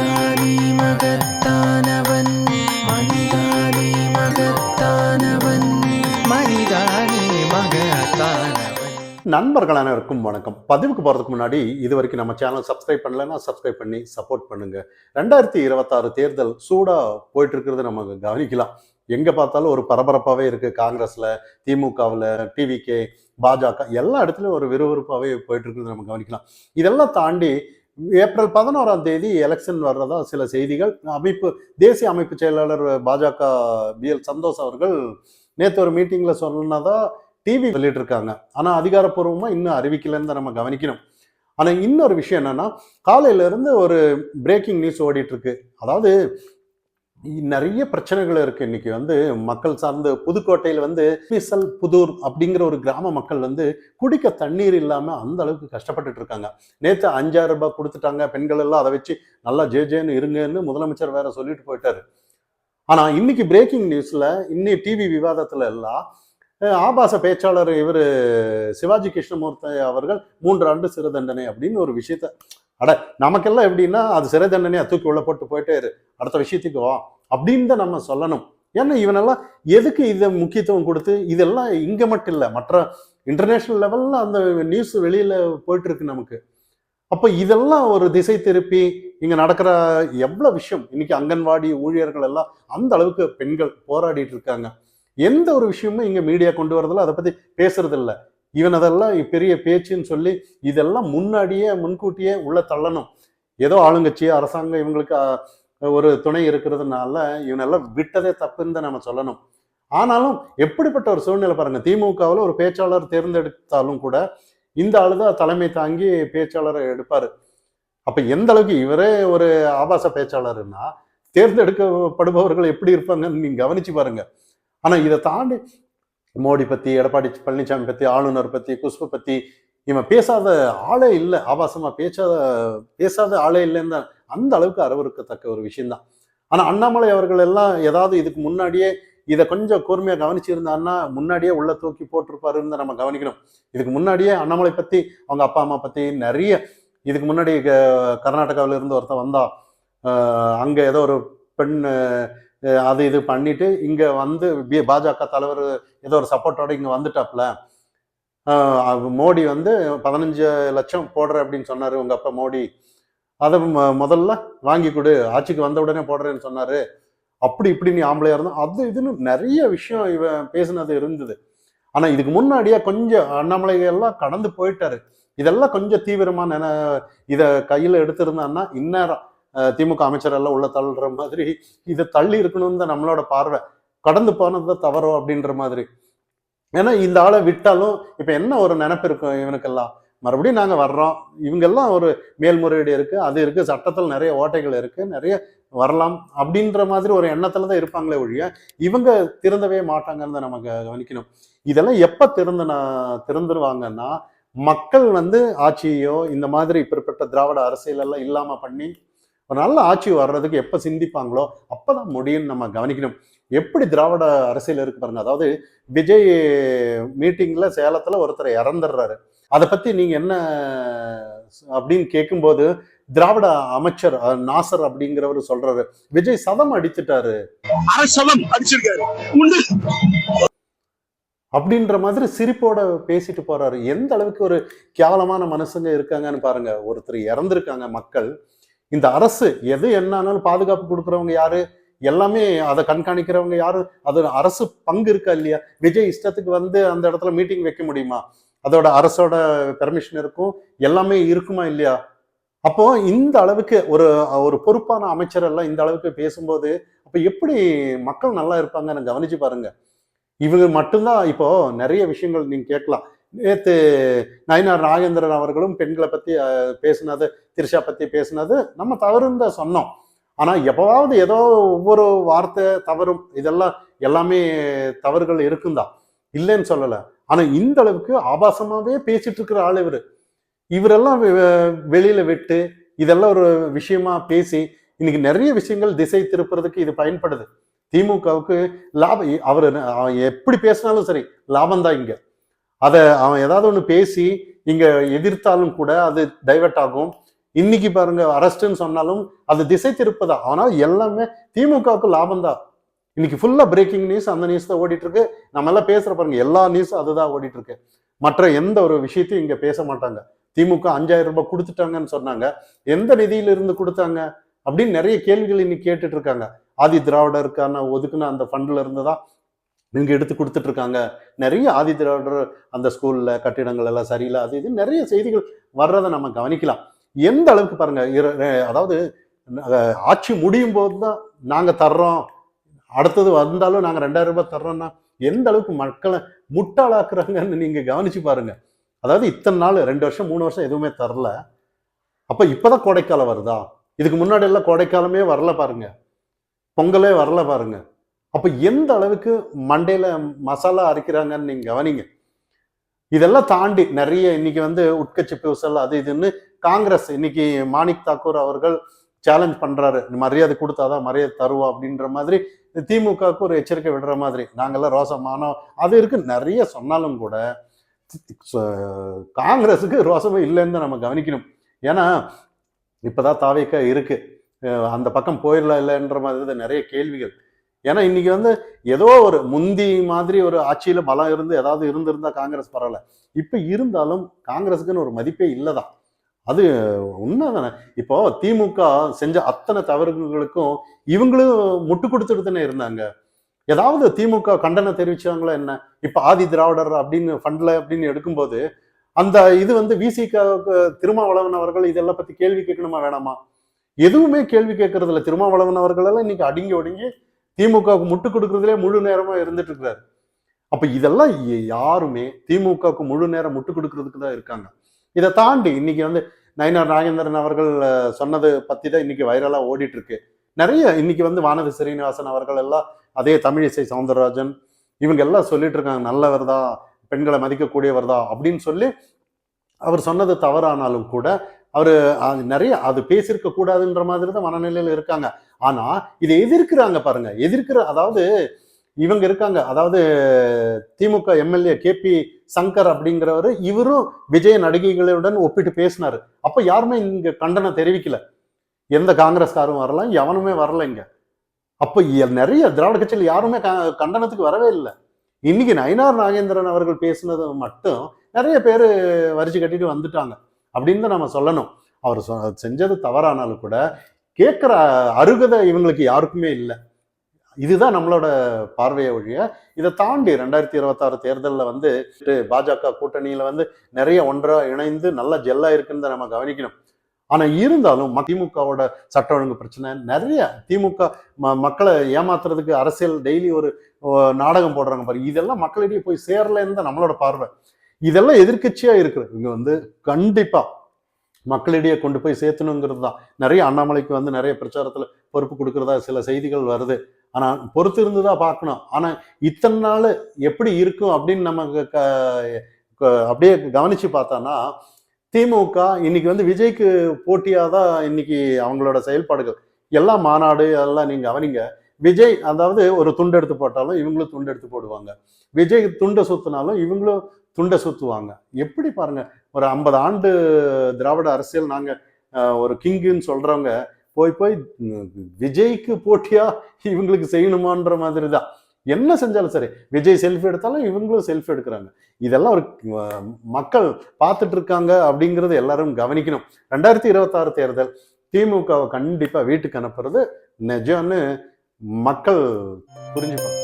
மனிதானே மகத்தானவன் மகத்தானவன் மகத்தானவன். நண்பர்கள் அனைவருக்கும் வணக்கம். பதிவுக்கு போகிறதுக்கு முன்னாடி இது வரைக்கும் நம்ம சேனல் சப்ஸ்கிரைப் பண்ணலைன்னா சப்ஸ்கிரைப் பண்ணி சப்போர்ட் பண்ணுங்கள் ரெண்டாயிரத்தி இருபத்தாறு தேர்தல் சூடாக போயிட்டுருக்கிறது நம்ம கவனிக்கலாம். எங்கே பார்த்தாலும் ஒரு பரபரப்பாகவே இருக்குது காங்கிரஸில் திமுகவில் டிவிகே பாஜக எல்லா இடத்துலையும் ஒரு விறுவிறுப்பாகவே போயிட்டுருக்குறது நம்ம கவனிக்கலாம். இதெல்லாம் தாண்டி ஏப்ரல் பதினோராம் தேதி எலெக்ஷன் வர்றதா சில செய்திகள். அமைப்பு தேசிய அமைப்பு செயலாளர் பாஜக பிஎல் சந்தோஷ் அவர்கள் நேற்று ஒரு மீட்டிங்கில் சொன்னதா டிவி சொல்லிட்டு இருக்காங்க ஆனால் அதிகாரப்பூர்வமாக இன்னும் அறிவிக்கலைன்னு தான் நம்ம கவனிக்கணும். ஆனால் இன்னொரு விஷயம் என்னன்னா காலையில இருந்து ஒரு பிரேக்கிங் நியூஸ் ஓடிட்டு இருக்கு அதாவது நிறைய பிரச்சனைகள் இருக்கு. இன்னைக்கு வந்து மக்கள் சார்ந்து புதுக்கோட்டையில் வந்து விசல் புதூர் அப்படிங்கிற ஒரு கிராம மக்கள் வந்து குடிக்க தண்ணீர் இல்லாம அந்த அளவுக்கு கஷ்டப்பட்டுட்டு இருக்காங்க. நேற்று அஞ்சாயிரம் ரூபாய் கொடுத்துட்டாங்க. பெண்கள் எல்லாம் அதை வச்சு நல்லா ஜே ஜேன்னு இருங்கன்னு முதலமைச்சர் வேற சொல்லிட்டு போயிட்டாரு. ஆனா இன்னைக்கு பிரேக்கிங் நியூஸ்ல இன்னி டிவி விவாதத்துல எல்லாம் ஆபாச பேச்சாளர் இவர் சிவாஜி கிருஷ்ணமூர்த்தி அவர்கள் மூன்று ஆண்டு சிறு தண்டனை அப்படின்னு ஒரு விஷயத்த அட நமக்கெல்லாம் எப்படின்னா அது சிறை தண்டனையாக தூக்கி உள்ள போட்டு போயிட்டே இரு. அடுத்த விஷயத்துக்கு வா. அப்படின்னு தான் நம்ம சொல்லணும். ஏன்னா இவனெல்லாம் எதுக்கு இதை முக்கியத்துவம் கொடுத்து இதெல்லாம் இங்க மட்டும் இல்லை மற்ற இன்டர்நேஷனல் லெவல்ல அந்த நியூஸ் வெளியில போயிட்டு இருக்கு நமக்கு. அப்போ இதெல்லாம் ஒரு திசை திருப்பி இங்க நடக்கிற எவ்வளவு விஷயம் இன்னைக்கு அங்கன்வாடி ஊழியர்கள் எல்லாம் அந்த அளவுக்கு பெண்கள் போராடிட்டு இருக்காங்க. எந்த ஒரு விஷயமும் இங்க மீடியா கொண்டு வரதில்ல. அதை பத்தி பேசுறது இல்லை இவன் அதெல்லாம் பெரிய பேச்சுன்னு சொல்லி இதெல்லாம் முன்னாடியே முன்கூட்டியே உள்ள தள்ளணும். ஏதோ ஆளுங்கட்சி அரசாங்கம் இவங்களுக்கு ஒரு துணை இருக்கிறதுனால இவனெல்லாம் விட்டதே தப்புன்னு தான் நம்ம சொல்லணும். ஆனாலும் எப்படிப்பட்ட ஒரு சூழ்நிலை பாருங்க. திமுகவில் ஒரு பேச்சாளர் தேர்ந்தெடுத்தாலும் கூட இந்த ஆளு தான் தலைமை தாங்கி பேச்சாளரை எடுப்பார். அப்போ எந்த அளவுக்கு இவரே ஒரு ஆபாச பேச்சாளர்னா தேர்ந்தெடுக்கப்படுபவர்கள் எப்படி இருப்பாங்கன்னு நீங்க கவனிச்சு பாருங்க. ஆனால் இதை தாண்டி மோடி பத்தி எடப்பாடி பழனிசாமி பத்தி ஆளுநர் பத்தி குஷ்பு பத்தி இவன் பேசாத ஆளே இல்லை. ஆபாசமா பேசாத பேசாத ஆளே இல்லைன்னு தான். அந்த அளவுக்கு அரவருக்கத்தக்க ஒரு விஷயம்தான். ஆனா அண்ணாமலை அவர்கள் எல்லாம் ஏதாவது இதுக்கு முன்னாடியே இதை கொஞ்சம் கூர்மையாக கவனிச்சிருந்தான்னா முன்னாடியே உள்ள தூக்கி போட்டிருப்பாருன்னு தான் நம்ம கவனிக்கணும். இதுக்கு முன்னாடியே அண்ணாமலை பத்தி அவங்க அப்பா அம்மா பத்தி நிறைய இதுக்கு முன்னாடி க- கர்நாடகாவில இருந்து ஒருத்தன் வந்தா அங்கே அங்க ஏதோ ஒரு பெண் அது இது பண்ணிட்டு இங்க வந்து பாஜக தலைவர் ஏதோ ஒரு சப்போர்ட்டோட இங்க வந்துட்டாப்ல. மோடி வந்து பதினஞ்சு லட்சம் போடுற அப்படின்னு சொன்னாரு உங்க அப்பா மோடி. அதை முதல்ல வாங்கி கொடு ஆட்சிக்கு வந்த உடனே போடுறேன்னு சொன்னாரு. அப்படி இப்படி நீ ஆம்பளையா இருந்தோம் அது இதுன்னு நிறைய விஷயம் இவன் பேசினது இருந்தது. ஆனா இதுக்கு முன்னாடியே கொஞ்சம் அண்ணாமலை எல்லாம் கடந்து போயிட்டாரு. இதெல்லாம் கொஞ்சம் தீவிரமான இதை கையில எடுத்திருந்தான்னா இந்நேரம் திமுக அமைச்சரெல்லாம் உள்ள தள்ளுற மாதிரி இதை தள்ளி இருக்கணும்னு தான் நம்மளோட பார்வை. கடந்து போனது தான் தவறோ அப்படின்ற மாதிரி. ஏன்னா இந்த ஆளை விட்டாலும் இப்போ என்ன ஒரு நினைப்பு இருக்கும் இவனுக்கெல்லாம்? மறுபடியும் நாங்கள் வர்றோம். இவங்கெல்லாம் ஒரு மேல்முறையீடு இருக்குது அது இருக்குது சட்டத்தில் நிறைய ஓட்டைகள் இருக்குது நிறைய வரலாம் அப்படின்ற மாதிரி ஒரு எண்ணத்துல தான் இருப்பாங்களே ஒழிய இவங்க திறந்தவே மாட்டாங்கன்னு தான் நமக்கு கவனிக்கணும். இதெல்லாம் எப்போ திருந்தனா திறந்துருவாங்கன்னா மக்கள் வந்து ஆட்சியோ இந்த மாதிரி பிற்பட்ட திராவிட அரசியலெல்லாம் இல்லாமல் பண்ணி ஒரு நல்ல ஆட்சி வர்றதுக்கு எப்ப சிந்திப்பாங்களோ அப்பதான் முடியும்னு நம்ம கவனிக்கணும். எப்படி திராவிட அரசியல் இருக்கு பாருங்க. அதாவது விஜய் மீட்டிங்ல சேலத்துல ஒருத்தர் இறந்துடுறாரு. அதை பத்தி நீங்க என்ன அப்படின்னு கேட்கும்போது திராவிட அமைச்சர் நாசர் அப்படிங்கிறவர் சொல்றாரு. விஜய் சதம் அடித்துட்டாரு. அப்படின்ற மாதிரி சிரிப்போட பேசிட்டு போறாரு. எந்த அளவுக்கு ஒரு கேவலமான மனுஷங்க இருக்காங்கன்னு பாருங்க. ஒருத்தர் இறந்திருக்காங்க மக்கள். இந்த அரசு எது என்னாலும் பாதுகாப்பு கொடுக்குறவங்க யாரு? எல்லாமே அதை கண்காணிக்கிறவங்க யாரு? அது அரசு பங்கு இருக்கா இல்லையா? விஜய் இஷ்டத்துக்கு வந்து அந்த இடத்துல மீட்டிங் வைக்க முடியுமா? அதோட அரசோட பெர்மிஷன் இருக்கும். எல்லாமே இருக்குமா இல்லையா? அப்போ இந்த அளவுக்கு ஒரு ஒரு பொறுப்பான அமைச்சர் எல்லாம் இந்த அளவுக்கு பேசும்போது அப்போ எப்படி மக்கள் நல்லா இருப்பாங்கன்னு கவனிச்சு பாருங்க. இவங்க மட்டும்தான் இப்போ நிறைய விஷயங்கள் நீங்க கேட்கலாம். நேத்து நயினார் நாகேந்திரன் அவர்களும் பெண்களை பத்தி பேசினதை திரிஷா பத்தி பேசினது நம்ம தவறுன்னு தான் சொன்னோம். ஆனா எப்பவாவது ஏதோ ஒவ்வொரு வார்த்தை தவறும் இதெல்லாம் எல்லாமே தவறுகள் இருக்கும்தான் இல்லைன்னு சொல்லல. ஆனா இந்த அளவுக்கு ஆபாசமாவே பேசிட்டு இருக்கிற ஆள் இவர். இவரெல்லாம் வெளியில் வெளியில விட்டு இதெல்லாம் ஒரு விஷயமா பேசி இன்னைக்கு நிறைய விஷயங்கள் திசை திருப்புறதுக்கு இது பயன்படுது. திமுகவுக்கு லாபம் அவர் அவன் எப்படி பேசினாலும் சரி லாபம் தான் இங்க. அதை அவன் ஏதாவது ஒன்று பேசி இங்க எதிர்த்தாலும் கூட அது டைவர்ட் ஆகும். இன்னைக்கு பாருங்க அரஸ்ட்னு சொன்னாலும் அது திசை திருப்பதா? ஆனால் எல்லாமே திமுகவுக்கு லாபம் தான் இன்னைக்கு ஃபுல்லா பிரேக்கிங் நியூஸ் அந்த நியூஸ் தான் ஓடிட்டு இருக்கு நம்ம எல்லாம் பேசுற பாருங்க எல்லா நியூஸும் அதுதான் ஓடிட்டு இருக்கு மற்ற எந்த ஒரு விஷயத்தையும் இங்க பேச மாட்டாங்க. திமுக அஞ்சாயிரம் ரூபாய் கொடுத்துட்டாங்கன்னு சொன்னாங்க. எந்த நிதியில இருந்து கொடுத்தாங்க? அப்படின்னு நிறைய கேள்விகள் இன்னைக்கு கேட்டுட்டு இருக்காங்க ஆதி திராவிடருக்கான ஒதுக்குன அந்த ஃபண்ட்ல இருந்து தான் இவங்க எடுத்து கொடுத்துட்டு இருக்காங்க நிறைய ஆதி திராவிடர் அந்த ஸ்கூல்ல கட்டிடங்கள் எல்லாம் சரியில்லை. அது இது நிறைய செய்திகள் வர்றதை நம்ம கவனிக்கலாம். எந்த அளவுக்கு பாருங்க அதாவது ஆட்சி முடியும் போது தான் நாங்கள் தர்றோம். அடுத்தது வந்தாலும் நாங்கள் ரெண்டாயிரம் ரூபாய் தர்றோம்னா எந்த அளவுக்கு மக்களை முட்டாளாக்குறாங்கன்னு நீங்கள் கவனிச்சு பாருங்க. அதாவது இத்தனை நாள் ரெண்டு வருஷம் மூணு வருஷம் எதுவுமே தரல. அப்போ இப்போதான் கோடைக்காலம் வருதா? இதுக்கு முன்னாடி எல்லாம் கோடைக்காலமே வரல பாருங்க. பொங்கலே வரல பாருங்க. அப்போ எந்த அளவுக்கு மண்டையில் மசாலா அரைக்கிறாங்கன்னு நீங்கள் கவனிங்க. இதெல்லாம் தாண்டி நிறைய இன்னைக்கு வந்து உட்கட்சி பூசல் அது இதுன்னு காங்கிரஸ் இன்னைக்கு மாணிக் தாக்கூர் அவர்கள் சேலஞ்ச் பண்றாரு. மரியாதை கொடுத்தாதான் மரியாதை தருவா? அப்படின்ற மாதிரி திமுகவுக்கு ஒரு எச்சரிக்கை விடுற மாதிரி. நாங்கெல்லாம் ரோசமானோம் அது இருக்கு. நிறைய சொன்னாலும் கூட ச- காங்கிரஸுக்கு ரோசமே இல்லைன்னு தான் நம்ம கவனிக்கணும். ஏன்னா இப்போதான் தாவேக்கா இருக்கு. அந்த பக்கம் போயிடலாம் இல்லைன்ற மாதிரி தான் நிறைய கேள்விகள். ஏன்னா இன்னைக்கு வந்து ஏதோ ஒரு முந்தி மாதிரி ஒரு ஆட்சியில பலம் இருந்து ஏதாவது இருந்திருந்தா காங்கிரஸ் பரவாயில்ல. இப்போ இருந்தாலும் காங்கிரஸுக்குன்னு ஒரு மதிப்பே இல்லதான். அது உண்மைதானே? இப்போ திமுக செஞ்ச அத்தனை தவறுகளுக்கும் இவங்களும் முட்டு கொடுத்துட்டு தானே இருந்தாங்க. ஏதாவது திமுக கண்டனம் தெரிவிச்சாங்களா என்ன? இப்ப ஆதி திராவிடர் அப்படின்னு ஃபண்ட்ல அப்படின்னு எடுக்கும்போது அந்த இது வந்து விசிகாவுக்கு திருமாவளவன் அவர்கள் இதெல்லாம் பத்தி கேள்வி கேட்கணுமா வேணாமா? எதுவுமே கேள்வி கேட்கறது இல்ல திருமாவளவன் அவர்கள் எல்லாம் இன்னைக்கு அடுங்கி ஒடுங்கி திமுகவுக்கு முட்டு கொடுக்கறதுலே முழு நேரமா இருந்துட்டு இருக்கிறாரு அப்ப இதெல்லாம் யாருமே திமுகவுக்கு முழு நேரம் முட்டு கொடுக்கறதுக்கு தான் இருக்காங்க. இதை தாண்டி இன்னைக்கு வந்து நயினார் நாகேந்திரன் அவர்கள் சொன்னது பத்தி தான் இன்னைக்கு வைரலாக ஓடிட்டுருக்கு. நிறைய இன்னைக்கு வந்து வானதி ஸ்ரீனிவாசன் அவர்கள் எல்லாம் அதே தமிழிசை சவுந்தரராஜன் இவங்க எல்லாம் சொல்லிட்டு இருக்காங்க நல்லவர் தான் பெண்களை மதிக்கக்கூடியவர் தான் அப்படின்னு சொல்லி அவர் சொன்னது தவறானாலும் கூட அவர் அது நிறைய அது பேசியிருக்க கூடாதுன்ற மாதிரி தான் மனநிலையில் இருக்காங்க. ஆனால் இதை எதிர்க்கிறாங்க பாருங்க எதிர்க்கிற அதாவது இவங்க இருக்காங்க. அதாவது DMK MLA K P Sankar அப்படிங்கிறவர் இவரும் விஜய நடிகைகளுடன் ஒப்பிட்டு பேசினாரு. அப்ப யாருமே இங்க கண்டனம் தெரிவிக்கல. எந்த காங்கிரஸ்காரும் வரலாம் எவனுமே வரல இங்க. அப்ப நிறைய திராவிட கட்சியில் யாருமே க- கண்டனத்துக்கு வரவே இல்லை. இன்னைக்கு நயினார் நாகேந்திரன் அவர்கள் பேசினது மட்டும் நிறைய பேர் வரிச்சு கட்டிட்டு வந்துட்டாங்க. அப்படின்னு தான் நம்ம சொல்லணும். அவர் சொ- செஞ்சது தவறானாலும் கூட கேட்குற அருகதை இவங்களுக்கு யாருக்குமே இல்லை. இதுதான் நம்மளோட பார்வையை ஒழிய இதை தாண்டி ரெண்டாயிரத்தி இருபத்தாறு தேர்தலில் வந்து பாஜக கூட்டணியில் வந்து நிறைய ஒன்றா இணைந்து நல்ல ஜெல்லா இருக்குன்னு தான் நம்ம கவனிக்கணும். ஆனா இருந்தாலும் திமுகவோட சட்ட ஒழுங்கு பிரச்சனை நிறைய திமுக ம- மக்களை ஏமாத்துறதுக்கு அரசியல் டெய்லி ஒரு ஓ, நாடகம் போடுறாங்க பாரு. இதெல்லாம் மக்களிடையே போய் சேரலன்னு தான் நம்மளோட பார்வை. இதெல்லாம் எதிர்க்கட்சியா இருக்கு இங்க வந்து கண்டிப்பா மக்களிடையே கொண்டு போய் சேர்த்தணுங்கிறது தான். நிறைய அண்ணாமலைக்கு வந்து நிறைய பிரச்சாரத்துல பொறுப்பு கொடுக்கறதா சில செய்திகள் வருது. ஆனால் பொறுத்து இருந்து தான் பார்க்கணும். ஆனால் இத்தனை நாள் எப்படி இருக்கும் அப்படின்னு நமக்கு க- அப்படியே கவனித்து பார்த்தோன்னா திமுக இன்னைக்கு வந்து விஜய்க்கு போட்டியாக தான் இன்னைக்கு அவங்களோட செயல்பாடுகள். எல்லா மாநாடு எல்லாம் நீங்கள் கவனிங்க. விஜய் அதாவது ஒரு துண்டு எடுத்து போட்டாலும் இவங்களும் துண்டு எடுத்து போடுவாங்க. விஜய் துண்டை சுத்தினாலும் இவங்களும் துண்டை சுத்துவாங்க. எப்படி பாருங்கள் ஒரு ஐம்பது ஆண்டு திராவிட அரசியல் நாங்கள் ஒரு கிங்குன்னு சொல்கிறவங்க போய் போய் விஜய்க்கு போட்டியா? இவங்களுக்கு செய்யணுமான்ற மாதிரி தான் என்ன செஞ்சாலும் சரி விஜய் செல்ஃபி எடுத்தாலும் இவங்களும் செல்ஃபி எடுக்கிறாங்க. இதெல்லாம் ஒரு மக்கள் பார்த்துட்டு இருக்காங்க அப்படிங்கிறது எல்லாரும் கவனிக்கணும். ரெண்டாயிரத்தி இருபத்தாறு தேர்தல் திமுகவை கண்டிப்பாக வீட்டுக்கு அனுப்புறது நிஜம்னு மக்கள் புரிஞ்சுப்பாங்க